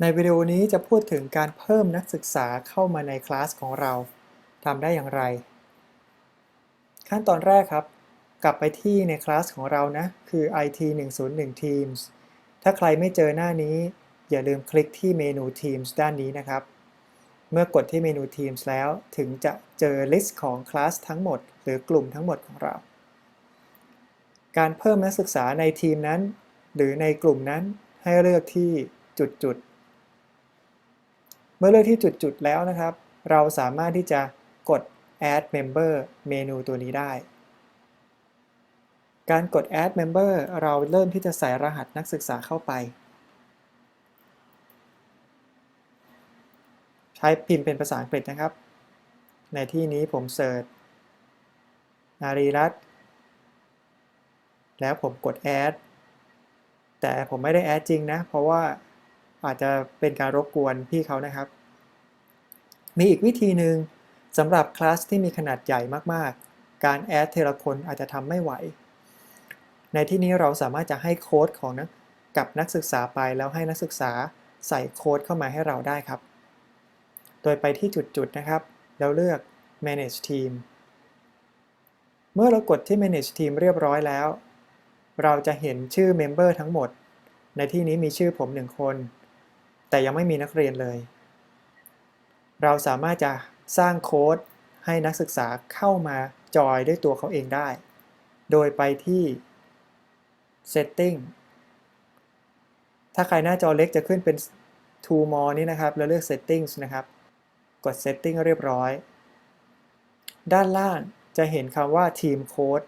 ในวิดีโอนี้จะพูดถึงการเพิ่มนักศึกษาเข้ามาในคลาสของเราทำได้อย่างไร ขั้นตอนแรกครับ กลับไปที่ในคลาสของเรานะ คือ IT 101 Teams ถ้าใครไม่เจอหน้านี้ อย่าลืมคลิกที่เมนู Teams ด้านนี้นะครับ เมื่อกดที่เมนู Teams แล้วถึงจะเจอลิสต์ของคลาสทั้งหมด หรือกลุ่มทั้งหมดของเรา การเพิ่มนักศึกษาในทีมนั้น หรือในกลุ่มนั้นให้เลือกที่จุดๆ มื่อเลือกที่จุดๆแล้วนะครับ เราสามารถที่จะกด add member เมนูตัวนี้ได้ การกด add member เราเริ่มที่จะใส่รหัสนักศึกษาเข้าไป ใช้พิมพ์เป็นภาษาอังกฤษนะครับ ในที่นี้ผมเสิร์ชอารีรัตแล้วผมกด add แต่ผมไม่ได้แอดจริงนะ เพราะว่า อาจจะเป็นการรบกวนพี่เขานะครับ มีอีกวิธีหนึ่งสำหรับคลาสที่มีขนาดใหญ่มากๆ การแอดเทละคนอาจจะทำไม่ไหว ในที่นี้เราสามารถจะให้โค้ดของนักกับนักศึกษาไปแล้วให้นักศึกษาใส่โค้ดเข้ามาให้เราได้ครับ โดยไปที่จุดๆนะครับ แล้วเลือก manage team เมื่อเรากดที่ manage team เรียบร้อยแล้ว เราจะเห็นชื่อเมมเบอร์ทั้งหมด ในที่นี้มีชื่อผมหนึ่งคน แต่ยังไม่มีนักเรียนเลย เราสามารถจะสร้างโค้ดให้นักศึกษาเข้ามาจอยด้วยตัวเขาเองได้ โดยไปที่ setting ถ้าใครหน้าจอเล็กจะขึ้นเป็น to more นี่นะครับ แล้วเลือก settings นะครับ กด setting เรียบร้อย ด้านล่างจะเห็นคำว่า team code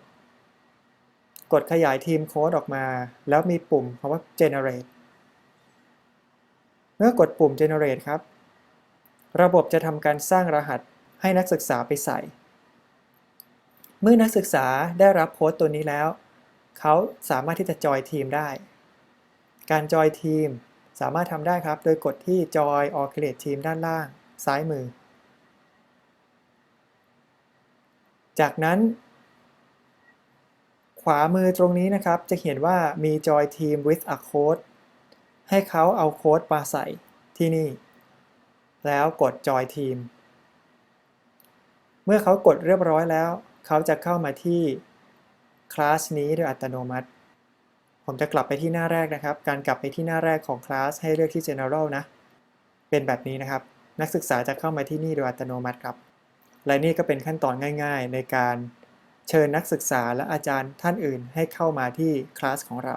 กดขยายทีมโค้ดออกมา แล้วมีปุ่มคำว่า generate มื่อกดปุ่ม generate ครับ ระบบจะทำการสร้างรหัสให้นักศึกษาไปใส่ เมื่อนักศึกษาได้รับโค้ดตัวนี้แล้ว เขาสามารถที่จะจอยทีมได้ การจอยทีมสามารถทำได้ครับ โดยกดที่ join or create team ด้านล่าง ซ้ายมือ จากนั้น ขวามือตรงนี้นะครับ จะเขียนว่ามี join team with a code ให้เขาเอาโค้ดมาใส่ที่นี่ แล้วกด join team เมื่อเขากดเรียบร้อยแล้ว เขาจะเข้ามาที่คลาสนี้โดยอัตโนมัติ ผมจะกลับไปที่หน้าแรกนะครับ การกลับไปที่หน้าแรกของคลาสให้เลือกที่ general นะ เป็นแบบนี้นะครับ นักศึกษาจะเข้ามาที่นี่โดยอัตโนมัติครับ และนี่ก็เป็นขั้นตอนง่าย ๆ ในการเชิญนักศึกษาและอาจารย์ท่านอื่นให้เข้ามาที่คลาสของเรา